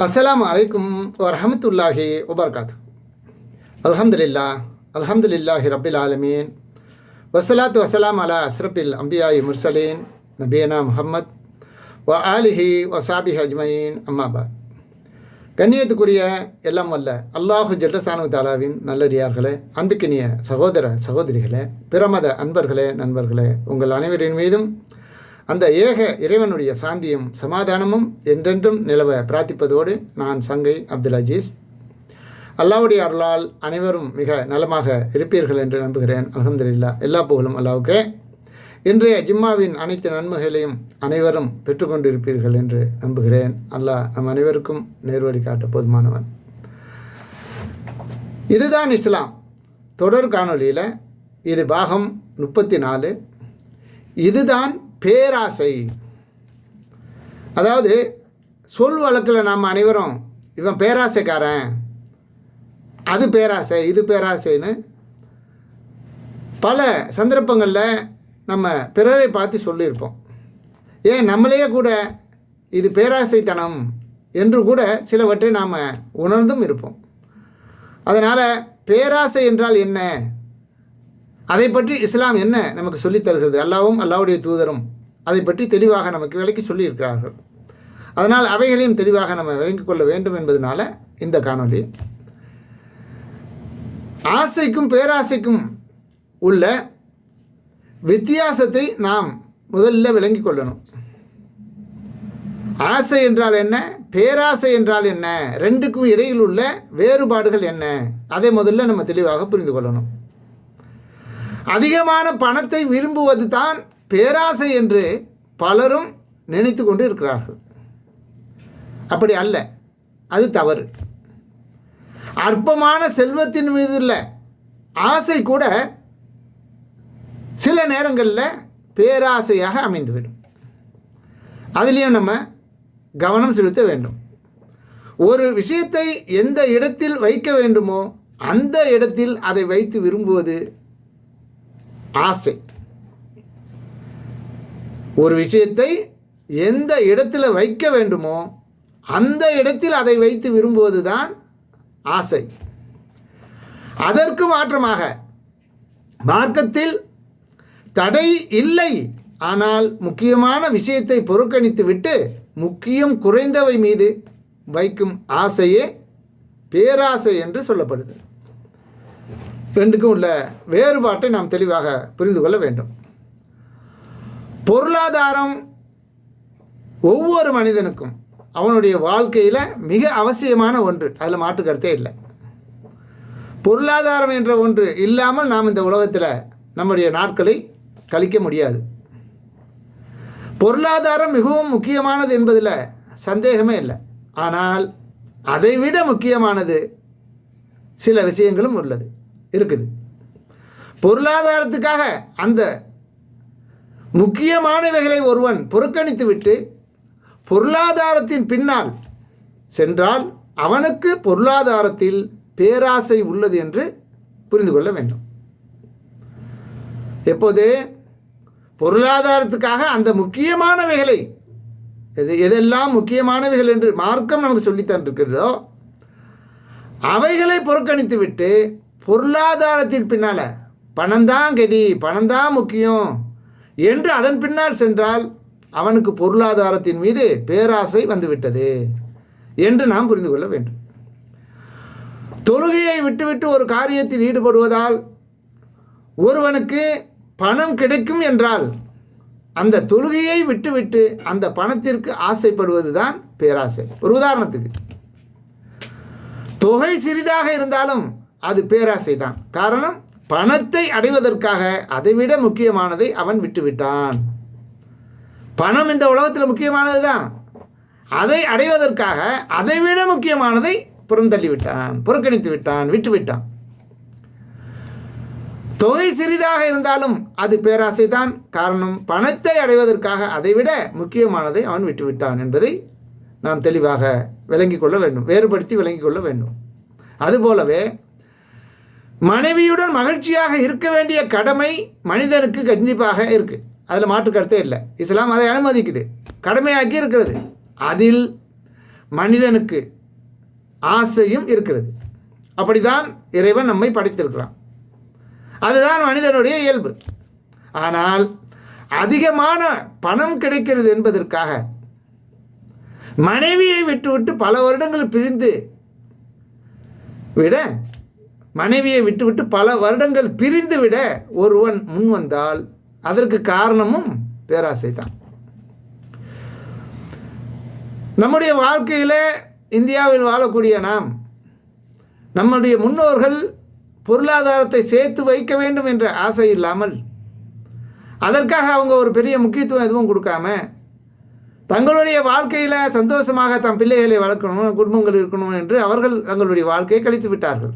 அஸ்லாம் அலைக்கும் வரமத்துல்லாஹி வபர்காத்து. அல்ஹம்துலில்லா அல்ஹம்துலில்லாஹி ரபில் ஆலமீன். வசலாத்து வசலாம் அலா அஸ்ரபில் அம்பியாயி முர்சலீன் நபியனா முஹம்மத் வ ஆலிஹி வசாபி அஜ்மயின் அம்மாபாத் கண்ணியத்துக்குரிய எல்லாம் வல்ல அல்லாஹு ஜல்லசானு தாலாவின் நல்லடியார்களே அன்புக்கினிய சகோதர சகோதரிகளே பிரமத அன்பர்களே நண்பர்களே உங்கள் அனைவரின் மீதும் அந்த ஏக இறைவனுடைய சாந்தியும் சமாதானமும் என்றென்றும் நிலவ பிரார்த்திப்பதோடு நான் சங்கை அப்துல் அஜீஸ். அல்லாவுடைய அருளால் அனைவரும் மிக நலமாக இருப்பீர்கள் என்று நம்புகிறேன். அலமதுல்லா எல்லா புகழும் அல்லாவுக்கே. இன்றைய ஜிம்மாவின் அனைத்து நன்மைகளையும் அனைவரும் பெற்றுக்கொண்டிருப்பீர்கள் என்று நம்புகிறேன். அல்லாஹ் நம் அனைவருக்கும் நேர்வழி காட்ட போதுமானவன். இதுதான் இஸ்லாம். தொடர் காணொலியில் இது பாகம் முப்பத்தி நாலு. இதுதான் பேராசை. அதாவது சொல் வழக்கில் நாம் அனைவரும் இவன் பேராசைக்காரன் அது பேராசை இது பேராசைன்னு பல சந்தர்ப்பங்களில் நம்ம பிறரை பார்த்து சொல்லியிருப்போம். ஏன் நம்மளையே கூட இது பேராசைத்தனம் என்று கூட சிலவற்றை நாம் உணர்ந்தும் இருப்போம். அதனால் பேராசை என்றால் என்ன? அதை பற்றி இஸ்லாம் என்ன நமக்கு சொல்லித் தருகிறது? அல்லாவும் அல்லாவுடைய தூதரும் அதை பற்றி தெளிவாக நமக்கு விலைக்கு சொல்லியிருக்கிறார்கள். அதனால் அவைகளையும் தெளிவாக நம்ம விளங்கிக் கொள்ள வேண்டும் என்பதனால இந்த காணொலி ஆசைக்கும் பேராசைக்கும் உள்ள வித்தியாசத்தை நாம் முதல்ல விளங்கிக் கொள்ளணும். ஆசை என்றால் என்ன? பேராசை என்றால் என்ன? ரெண்டுக்கும் இடையில் உள்ள வேறுபாடுகள் என்ன? அதை முதல்ல நம்ம தெளிவாக புரிந்து கொள்ளணும். அதிகமான பணத்தை விரும்புவது தான் பேராசை என்று பலரும் நினைத்து கொண்டு இருக்கிறார்கள். அப்படி அல்ல. அது தவறு. அற்பமான செல்வத்தின் மீது உள்ள ஆசை கூட சில நேரங்களில் பேராசையாக அமைந்துவிடும். அதுலேயும் நம்ம கவனம் செலுத்த வேண்டும். ஒரு விஷயத்தை எந்த இடத்தில் வைக்க வேண்டுமோ அந்த இடத்தில் அதை வைத்து விரும்புவது ஆசை. ஒரு விஷயத்தை எந்த இடத்துல வைக்க வேண்டுமோ அந்த இடத்தில் அதை வைத்து விரும்புவது தான் ஆசை. அதற்கு மாற்றமாக மார்க்கத்தில் தடை இல்லை. ஆனால் முக்கியமான விஷயத்தை புறக்கணித்து விட்டு முக்கியம் குறைந்தவை மீது வைக்கும் ஆசையே பேராசை என்று சொல்லப்படுது. ரெண்டுக்கும் உள்ள வேறுபாட்டை நாம் தெளிவாக புரிந்து கொள்ள வேண்டும். பொருளாதாரம் ஒவ்வொரு மனிதனுக்கும் அவனுடைய வாழ்க்கையில் மிக அவசியமான ஒன்று. அதில் மாற்று கருத்தே இல்லை. பொருளாதாரம் என்ற ஒன்று இல்லாமல் நாம் இந்த உலகத்தில் நம்முடைய நாட்களை கழிக்க முடியாது. பொருளாதாரம் மிகவும் முக்கியமானது என்பதில் சந்தேகமே இல்லை. ஆனால் அதைவிட முக்கியமானது சில விஷயங்களும் உள்ளது. இருக்குது. பொருளாதாரத்துக்காக அந்த முக்கியமானவைகளை ஒருவன் புறக்கணித்துவிட்டு பொருளாதாரத்தின் பின்னால் சென்றால் அவனுக்கு பொருளாதாரத்தில் பேராசை உள்ளது என்று புரிந்து கொள்ள வேண்டும். எப்போது? பொருளாதாரத்துக்காக அந்த முக்கியமானவைகளை எது எதெல்லாம் முக்கியமானவைகள் என்று மார்க்கம் நமக்கு சொல்லித்தான் இருக்கிறதோ அவைகளை புறக்கணித்துவிட்டு பொருளாதாரத்தின் பின்னால் பணம்தான் கதி பணம்தான் முக்கியம் என்று அதன் பின்னால் சென்றால் அவனுக்கு பொருளாதாரத்தின் மீது பேராசை வந்துவிட்டது என்று நாம் புரிந்து கொள்ள வேண்டும். தொழுகையை விட்டுவிட்டு ஒரு காரியத்தில் ஈடுபடுவதால் ஒருவனுக்கு பணம் கிடைக்கும் என்றால் அந்த தொழுகையை விட்டுவிட்டு அந்த பணத்திற்கு ஆசைப்படுவது தான் பேராசை. ஒரு உதாரணத்துக்கு தொகை சிறிதாக இருந்தாலும் அது பேராசை தான். காரணம் பணத்தை அடைவதற்காக அதைவிட முக்கியமானதை அவன் விட்டுவிட்டான். பணம் இந்த உலகத்தில் முக்கியமானது தான் அதை அடைவதற்காக அதைவிட முக்கியமானதை புறந்தள்ளி விட்டான் புறக்கணித்து விட்டான் விட்டுவிட்டான். தொகை சிறிதாக இருந்தாலும் அது பேராசை தான். காரணம் பணத்தை அடைவதற்காக அதைவிட முக்கியமானதை அவன் விட்டுவிட்டான் என்பதை நாம் தெளிவாக விளங்கிக் கொள்ள வேண்டும் வேறுபடுத்தி விளங்கிக் கொள்ள வேண்டும். அதுபோலவே மனைவியுடன் மகிழ்ச்சியாக இருக்க வேண்டிய கடமை மனிதனுக்கு கண்டிப்பாக இருக்குது அதில் மாற்று கருத்தே இல்லை. இஸ்லாம் அதை அனுமதிக்குது. கடமையாக்கி இருக்கிறது. அதில் மனிதனுக்கு ஆசையும் இருக்கிறது. அப்படிதான் இறைவன் நம்மை படைத்திருக்கிறான். அதுதான் மனிதனுடைய இயல்பு. ஆனால் அதிகமான பணம் கிடைக்கிறது என்பதற்காக மனைவியை விட்டுவிட்டு பல வருடங்கள் பிரிந்து விட மனைவியை விட்டுவிட்டு பல வருடங்கள் பிரிந்துவிட ஒருவன் முன் வந்தால் அதற்கு காரணமும் பேராசை தான் நம்முடைய வாழ்க்கையில் இந்தியாவில் வாழக்கூடிய நாம் நம்முடைய முன்னோர்கள் பொருளாதாரத்தை சேர்த்து வைக்க வேண்டும் என்ற ஆசை இல்லாமல் அதற்காக அவங்க ஒரு பெரிய முக்கியத்துவம் எதுவும் கொடுக்காம தங்களுடைய வாழ்க்கையில் சந்தோஷமாக தம் பிள்ளைகளை வளர்க்கணும் குடும்பங்கள் இருக்கணும் என்று அவர்கள் தங்களுடைய வாழ்க்கையை கழித்து விட்டார்கள்.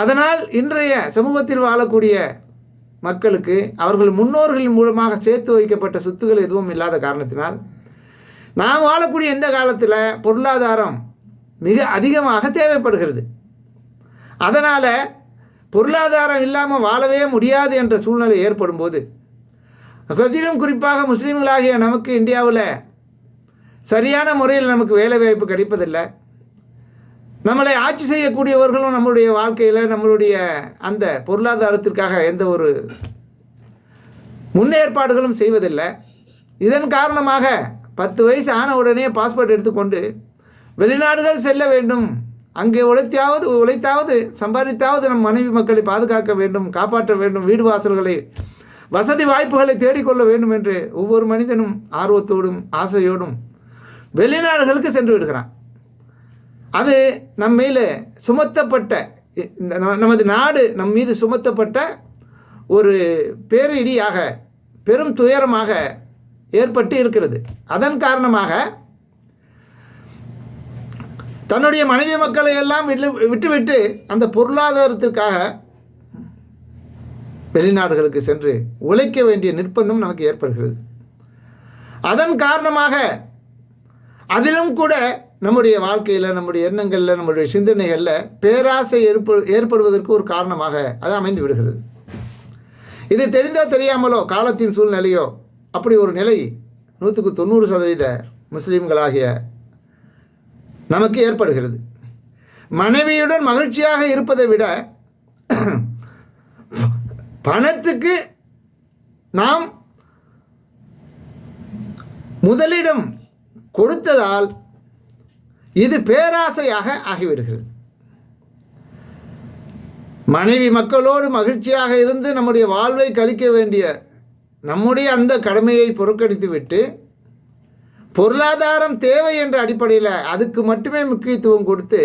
அதனால் இன்றைய சமூகத்தில் வாழக்கூடிய மக்களுக்கு அவர்கள் முன்னோர்களின் மூலமாக சேர்த்து வைக்கப்பட்ட சொத்துக்கள் எதுவும் இல்லாத காரணத்தினால் நாம் வாழக்கூடிய இந்த காலத்தில் பொருளாதாரம் மிக அதிகமாக தேவைப்படுகிறது. அதனால் பொருளாதாரம் இல்லாமல் வாழவே முடியாது என்ற சூழ்நிலை ஏற்படும் போது அதிலும் குறிப்பாக முஸ்லீம்களாகிய நமக்கு இந்தியாவில் சரியான முறையில் நமக்கு வேலை வாய்ப்பு கிடைப்பதில்லை. நம்மளை ஆட்சி செய்யக்கூடியவர்களும் நம்மளுடைய வாழ்க்கையில் நம்மளுடைய அந்த பொருளாதாரத்திற்காக எந்த ஒரு முன்னேற்பாடுகளும் செய்வதில்லை. இதன் காரணமாக பத்து வயசு ஆன உடனே பாஸ்போர்ட் எடுத்துக்கொண்டு வெளிநாடுகள் செல்ல வேண்டும். அங்கே உழைத்தாவது உழைத்தாவது சம்பாதித்தாவது நம் மனைவி மக்களை பாதுகாக்க வேண்டும் காப்பாற்ற வேண்டும் வீடு வாசல்களை வசதி வாய்ப்புகளை தேடிக்கொள்ள வேண்டும் என்று ஒவ்வொரு மனிதனும் ஆர்வத்தோடும் ஆசையோடும் வெளிநாடுகளுக்கு சென்று விடுகிறான். அது நம்ம மேலே சுமத்தப்பட்ட இந்த ந- நமது நாடு நம் மீது சுமத்தப்பட்ட ஒரு பேரிடியாக பெரும் துயரமாக ஏற்பட்டு இருக்கிறது. அதன் காரணமாக தன்னுடைய மனைவி மக்களை எல்லாம் விட்டு- விட்டுவிட்டு அந்த பொருளாதாரத்திற்காக வெளிநாடுகளுக்கு சென்று உழைக்க வேண்டிய நிர்பந்தம் நமக்கு ஏற்படுகிறது. அதன் காரணமாக அதிலும் கூட நம்முடைய வாழ்க்கையில் நம்முடைய எண்ணங்களில் நம்முடைய சிந்தனைகளில் பேராசை ஏற்படு ஏற்படுவதற்கு ஒரு காரணமாக அது அமைந்து விடுகிறது. இது தெரிந்தோ தெரியாமலோ காலத்தின் சூழ்நிலையோ அப்படி ஒரு நிலை நூற்றுக்கு தொண்ணூறு சதவீத முஸ்லீம்களாகிய நமக்கு ஏற்படுகிறது. மனைவியுடன் மகிழ்ச்சியாக இருப்பதை விட பணத்துக்கு நாம் முதலிடம் கொடுத்ததால் இது பேராசையாக ஆகிவிடுகிறது. மனைவி மக்களோடு மகிழ்ச்சியாக இருந்து நம்முடைய வாழ்வை கழிக்க வேண்டிய நம்முடைய அந்த கடமையை புறக்கணித்துவிட்டு பொருளாதாரம் தேவை என்ற அடிப்படையில் அதுக்கு மட்டுமே முக்கியத்துவம் கொடுத்து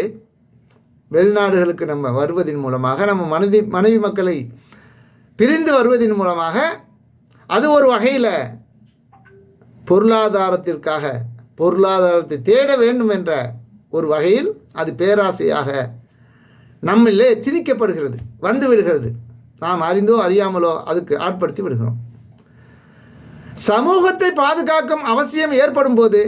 வெளிநாடுகளுக்கு நம்ம வருவதன் மூலமாக நம்ம மனைவி மனைவி மக்களை பிரிந்து வருவதன் மூலமாக அது ஒரு வகையில் பொருளாதாரத்திற்காக பொருளாதாரத்தை தேட வேண்டும் என்ற ஒரு வகையில் அது பேராசையாக நம்மிலே திணிக்கப்படுகிறது வந்து விடுகிறது. நாம் அறிந்தோ அறியாமலோ அதுக்கு ஆட்படுத்தி விடுகிறோம். சமூகத்தை பாதுகாக்கும் அவசியம் ஏற்படும் போது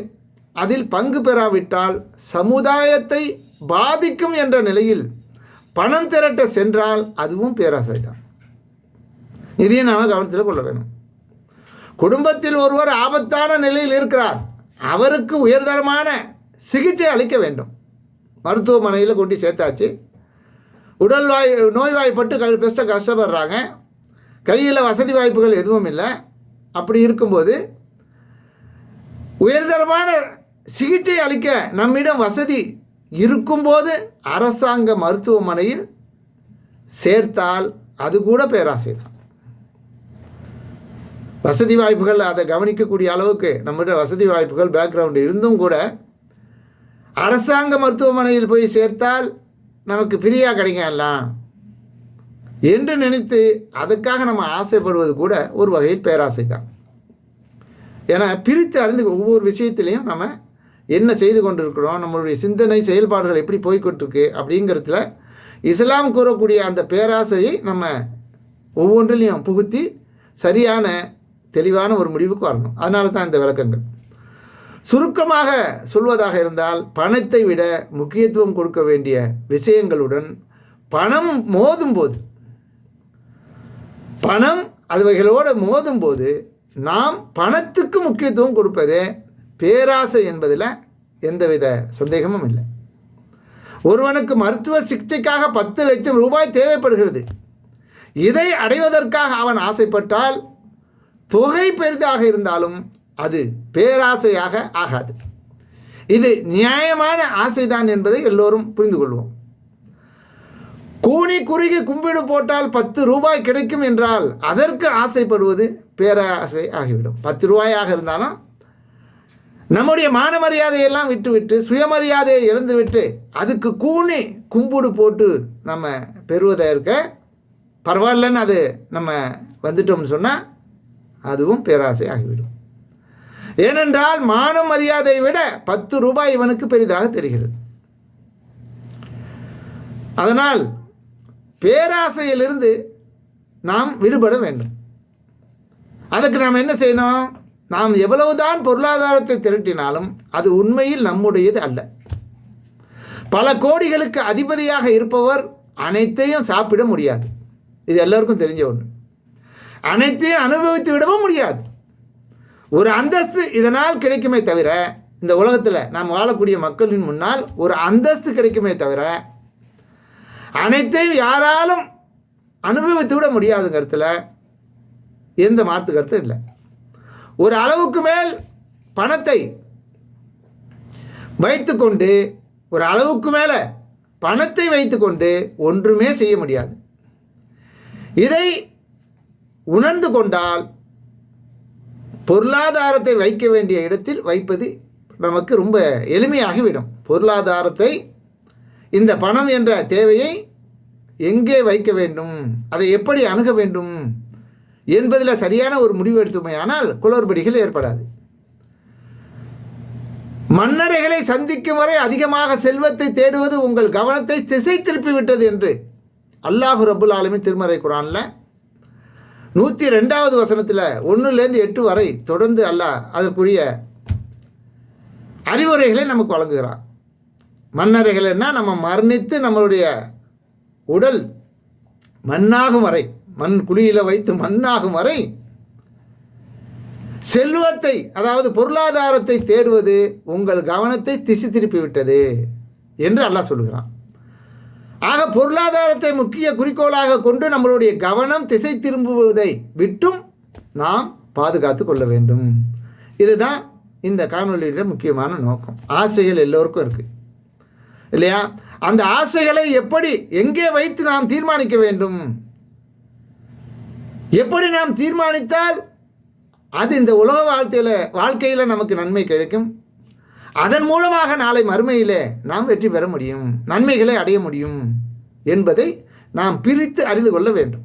அதில் பங்கு பெறாவிட்டால் சமுதாயத்தை பாதிக்கும் என்ற நிலையில் பணம் திரட்ட சென்றால் அதுவும் பேராசை தான் இதையும் நாம் கவனத்தில் கொள்ள வேணும். குடும்பத்தில் ஒருவர் ஆபத்தான நிலையில் இருக்கிறார். அவருக்கு உயர்தரமான சிகிச்சை அளிக்க வேண்டும். மருத்துவமனையில் கொண்டு சேர்த்தாச்சு. உடல்வாய் நோய்வாய்ப்பட்டு க பெஸ்ட்டை கஷ்டப்படுறாங்க. கையில் வசதி வாய்ப்புகள் எதுவும் இல்லை. அப்படி இருக்கும்போது உயர்தரமான சிகிச்சை அளிக்க நம்மிடம் வசதி இருக்கும்போது அரசாங்க மருத்துவமனையில் சேர்த்தால் அது கூட பேராசை தான் வசதி வாய்ப்புகள் அதை கவனிக்கக்கூடிய அளவுக்கு நம்மகிட்ட வசதி வாய்ப்புகள் பேக்ரவுண்டு இருந்தும் கூட அரசாங்க மருத்துவமனையில் போய் சேர்த்தால் நமக்கு ஃப்ரீயாக கிடைக்கலாம் என்று நினைத்து அதுக்காக நம்ம ஆசைப்படுவது கூட ஒரு வகையில் பேராசை தான் ஏன்னா பிரித்து அறிந்து ஒவ்வொரு விஷயத்திலையும் நம்ம என்ன செய்து கொண்டிருக்கிறோம் நம்மளுடைய சிந்தனை செயல்பாடுகள் எப்படி போய்கொண்டிருக்கு அப்படிங்கிறதுல இஸ்லாம் கூறக்கூடிய அந்த பேராசையை நம்ம ஒவ்வொன்றிலையும் புகுத்தி சரியான தெளிவான ஒரு முடிவுக்கு வரணும். அதனால தான் இந்த விளக்கங்கள். சுருக்கமாக சொல்வதாக இருந்தால் பணத்தை விட முக்கியத்துவம் கொடுக்க வேண்டிய விஷயங்களுடன் பணம் மோதும்போது பணம் அதுவைகளோடு மோதும்போது நாம் பணத்துக்கு முக்கியத்துவம் கொடுப்பதே பேராசை என்பதில் எந்தவித சந்தேகமும் இல்லை. ஒருவனுக்கு மருத்துவ சிகிச்சைக்காக பத்து லட்சம் ரூபாய் தேவைப்படுகிறது. இதை அடைவதற்காக அவன் ஆசைப்பட்டால் தொகை பெரிதாக இருந்தாலும் அது பேராசையாக ஆகாது. இது நியாயமான ஆசைதான் என்பதை எல்லோரும் புரிந்து கொள்வோம். கூனி குறுகி கும்பிடு போட்டால் பத்து ரூபாய் கிடைக்கும் என்றால் அதற்கு ஆசைப்படுவது பேராசை ஆகிவிடும். பத்து ரூபாயாக இருந்தாலும் நம்முடைய மான மரியாதையெல்லாம் விட்டுவிட்டு சுயமரியாதையை இழந்துவிட்டு அதுக்கு கூனி கும்பிடு போட்டு நம்ம பெறுவதற்கு பரவாயில்லன்னு அது நம்ம வந்துட்டோம்னு சொன்னால் அதுவும் பேராசை ஆகிவிடும். ஏனென்றால் மான மரியாதையை விட பத்து ரூபாய் இவனுக்கு பெரிதாக தெரிகிறது. அதனால் பேராசையிலிருந்து நாம் விடுபட வேண்டும். அதுக்கு நாம் என்ன செய்யணும்? நாம் எவ்வளவுதான் பொருளாதாரத்தை திரட்டினாலும் அது உண்மையில் நம்முடையது அல்ல. பல கோடிகளுக்கு அதிபதியாக இருப்பவர் அனைத்தையும் சாப்பிட முடியாது. இது எல்லாருக்கும் தெரிஞ்ச ஒன்று. அனைத்தையும் அனுபவித்து விடவும் முடியாது. ஒரு அந்தஸ்து இதனால் கிடைக்குமே தவிர இந்த உலகத்தில் நாம் வாழக்கூடிய மக்களின் முன்னால் ஒரு அந்தஸ்து கிடைக்குமே தவிர அனைத்தையும் யாராலும் அனுபவித்து விட முடியாதுங்கிறதுல எந்த மாற்று கருத்தும் இல்லை. ஒரு அளவுக்கு மேல் பணத்தை வைத்துக்கொண்டு ஒரு அளவுக்கு மேலே பணத்தை வைத்துக்கொண்டு ஒன்றுமே செய்ய முடியாது. இதை உணர்ந்து கொண்டால் பொருளாதாரத்தை வைக்க வேண்டிய இடத்தில் வைப்பது நமக்கு ரொம்ப எளிமையாகிவிடும். பொருளாதாரத்தை இந்த பணம் என்ற தேவையை எங்கே வைக்க வேண்டும்? அதை எப்படி அணுக வேண்டும்? என்பதில் சரியான ஒரு முடிவு எடுத்துமையானால் குளறுபடிகள் ஏற்படாது. மன்னரைகளை சந்திக்கும் வரை அதிகமாக செல்வத்தை தேடுவது உங்கள் கவனத்தை திசை திருப்பி விட்டது என்று அல்லாஹு ரபுல் ஆலமி திருமறை குரானில் நூற்றி ரெண்டாவது வசனத்தில் ஒன்றுலேருந்து எட்டு வரை தொடர்ந்து அல்லாஹ் அதற்குரிய அறிவுரைகளை நமக்கு வழங்குகிறான். மன்னரைகள்னா நம்ம மரணித்து நம்மளுடைய உடல் மண்ணாகும் வரை மண் குழியில் வைத்து மண்ணாகும் வரை செல்வத்தை அதாவது பொருளாதாரத்தை தேடுவது உங்கள் கவனத்தை திசை திருப்பி விட்டது என்று அல்லாஹ் சொல்கிறான் ஆக பொருளாதாரத்தை முக்கிய குறிக்கோளாக கொண்டு நம்மளுடைய கவனம் திசை திரும்புவதை விட்டும் நாம் பாதுகாத்து கொள்ள வேண்டும். இதுதான் இந்த காணொலியோட முக்கியமான நோக்கம். ஆசைகள் எல்லோருக்கும் இருக்குது இல்லையா? அந்த ஆசைகளை எப்படி எங்கே வைத்து நாம் தீர்மானிக்க வேண்டும்? எப்படி நாம் தீர்மானித்தால் அது இந்த உலக வாழ்க்கையில் வாழ்க்கையில் நமக்கு நன்மை கிடைக்கும். அதன் மூலமாக நாளை மறுமையிலே நாம் வெற்றி பெற முடியும். நன்மைகளை அடைய முடியும். என்பதை நாம் பிரித்து அறிந்து கொள்ள வேண்டும்.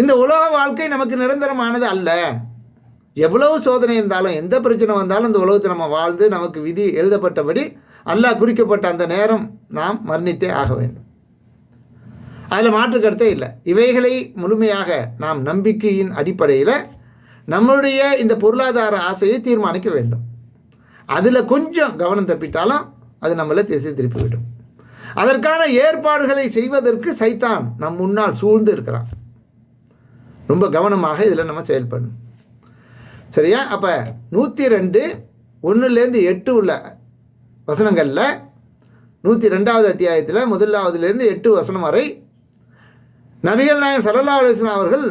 இந்த உலக வாழ்க்கை நமக்கு நிரந்தரமானது அல்ல. எவ்வளவு சோதனை இருந்தாலும் எந்த பிரச்சனை வந்தாலும் இந்த உலகத்தை நம்ம வாழ்ந்து நமக்கு விதி எழுதப்பட்டபடி அல்லாஹ் குறிக்கப்பட்ட அந்த நேரம் நாம் மரணித்தே ஆக வேண்டும். அதில் மாற்று கருத்தே இல்லை. இவைகளை முழுமையாக நாம் நம்பிக்கையின் அடிப்படையில் நம்மளுடைய இந்த பொருளாதார ஆசையை தீர்மானிக்க வேண்டும். அதில் கொஞ்சம் கவனம் தப்பிட்டாலும் அது நம்மளை திசை திருப்பிவிடும் அதற்கான ஏற்பாடுகளை செய்வதற்கு சைத்தான் நம் முன்னால் சூழ்ந்து இருக்கிறான். ரொம்ப கவனமாக இதில் நம்ம செயல்படணும். சரியா? அப்போ நூற்றி ரெண்டு ஒன்றுலேருந்து எட்டு உள்ள வசனங்களில் நூற்றி ரெண்டாவது அத்தியாயத்தில் முதலாவதுலேருந்து எட்டு வசனம் வரை நபிகள் நாயகம் சல்லல்லா அலிஸ்லாம் அவர்கள்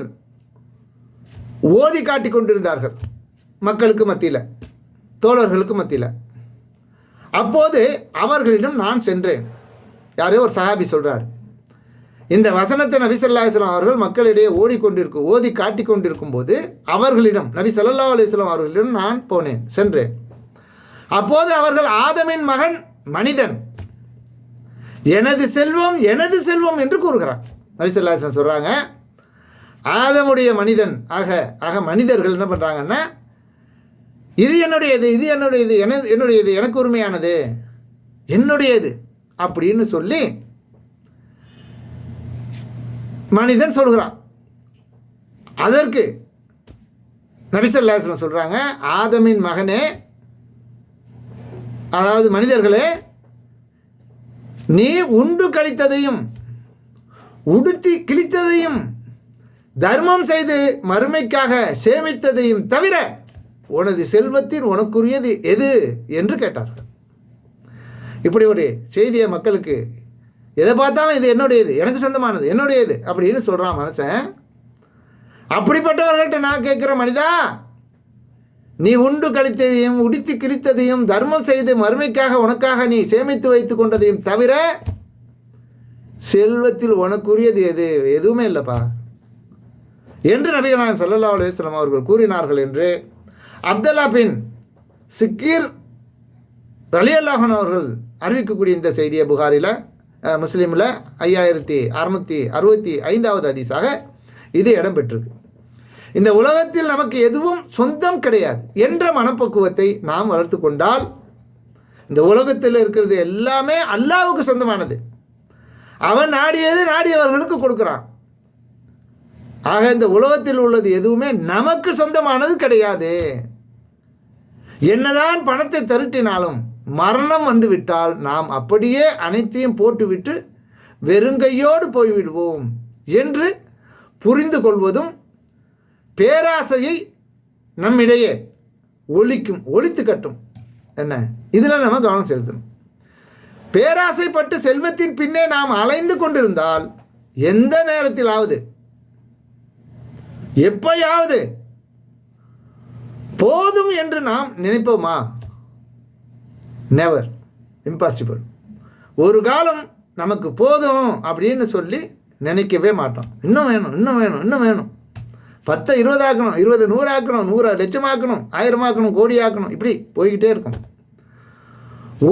ஓதி காட்டி கொண்டிருந்தார்கள் மக்களுக்கு மத்தியில் தோழர்களுக்கு மத்தியில். அப்போது அவர்களிடம் நான் சென்றேன். யாரோ ஒரு சஹாபி சொல்கிறார் இந்த வசனத்தை நபி சொல்லா அலிஸ்லாம் அவர்கள் மக்களிடையே ஓடிக்கொண்டிருக்கும் ஓதி காட்டி கொண்டிருக்கும் போது அவர்களிடம் நபி சொல்லா அலிஸ்லாம் அவர்களிடம் நான் போனேன் சென்றேன். அப்போது அவர்கள் ஆதமின் மகன் மனிதன். எனது செல்வம் எனது செல்வம் என்று கூறுகிறார். நபிசல்லா சொல்கிறாங்க ஆதமுடைய மனிதன் ஆக ஆக மனிதர்கள் என்ன பண்ணுறாங்கன்னா இது என்னுடையது இது என்னுடையது எனது என்னுடையது எனக்கு உரிமையானது என்னுடையது அப்படின்னு சொல்லி மனிதன் சொல்கிறான். அதற்கு நபிசல்லாஸ்லம் சொல்கிறாங்க ஆதமின் மகனே அதாவது மனிதர்களே நீ உண்டு கழித்ததையும் உடுத்தி கிழித்ததையும் தர்மம் செய்து மறுமைக்காக சேமித்ததையும் தவிர உனது செல்வத்தின் உனக்குரியது எது? என்று கேட்டார்கள். இப்படி ஒரு செய்தியை மக்களுக்கு எதை பார்த்தாலும் இது என்னுடையது எனக்கு சொந்தமானது என்னுடையது அப்படின்னு சொல்கிறான் மனுஷன். அப்படிப்பட்டவர்கள்ட்ட நான் கேட்குற மனிதா நீ உண்டு கழித்ததையும் உடித்து கிழித்ததையும் தர்மம் செய்து மறுமைக்காக உனக்காக நீ சேமித்து வைத்து கொண்டதையும் தவிர செல்வத்தில் உனக்குரியது எது? எதுவுமே இல்லைப்பா. என்று நபிகள் நாயகம் சல்லல்லா அலுவலம் அவர்கள் கூறினார்கள் என்று அப்துல்லா பின் சிக்கீர் ரலி அல்லாஹன் அவர்கள் அறிவிக்கக்கூடிய இந்த செய்தியை புகாரில் முஸ்லீமில் ஐயாயிரத்தி அறுநூற்றி அறுபத்தி ஐந்தாவது அதிசாக இது இடம்பெற்றிருக்கு. இந்த உலகத்தில் நமக்கு எதுவும் சொந்தம் கிடையாது என்ற மனப்பக்குவத்தை நாம் வளர்த்து கொண்டால் இந்த உலகத்தில் இருக்கிறது எல்லாமே அல்லாவுக்கு சொந்தமானது. அவன் நாடியது நாடியவர்களுக்கு கொடுக்குறான். ஆக இந்த உலகத்தில் உள்ளது எதுவுமே நமக்கு சொந்தமானது கிடையாது. என்னதான் பணத்தை திரட்டினாலும் மரணம் வந்துவிட்டால் நாம் அப்படியே அனைத்தையும் போட்டுவிட்டு வெறுங்கையோடு போய்விடுவோம் என்று புரிந்து கொள்வதும் பேராசையை நம்மிடையே ஒழிக்கும் ஒழித்து கட்டும். என்ன? இதில் நம்ம கவனம் செலுத்தணும். பேராசைப்பட்டு செல்வத்தின் பின்னே நாம் அலைந்து கொண்டிருந்தால் எந்த நேரத்திலாவது எப்பயாவது போதும் என்று நாம் நினைப்போமா? நெவர் இம்பாசிபிள் ஒரு காலம் நமக்கு போதும் அப்படின்னு சொல்லி நினைக்கவே மாட்டோம். இன்னும் வேணும் இன்னும் வேணும் இன்னும் வேணும். பத்தை இருபதாக்கணும் இருபது நூறாக்கணும் நூறு லட்சமாக்கணும் ஆயிரமாக்கணும் கோடி ஆக்கணும் இப்படி போய்கிட்டே இருக்கும்.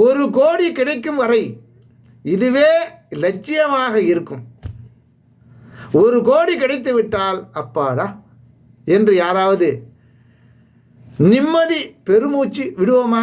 ஒரு கோடி கிடைக்கும் வரை இதுவே லட்சியமாக இருக்கும். ஒரு கோடி கிடைத்து விட்டால் அப்பாடா என்று யாராவது நிம்மதி பெருமூச்சு விடுவோமா?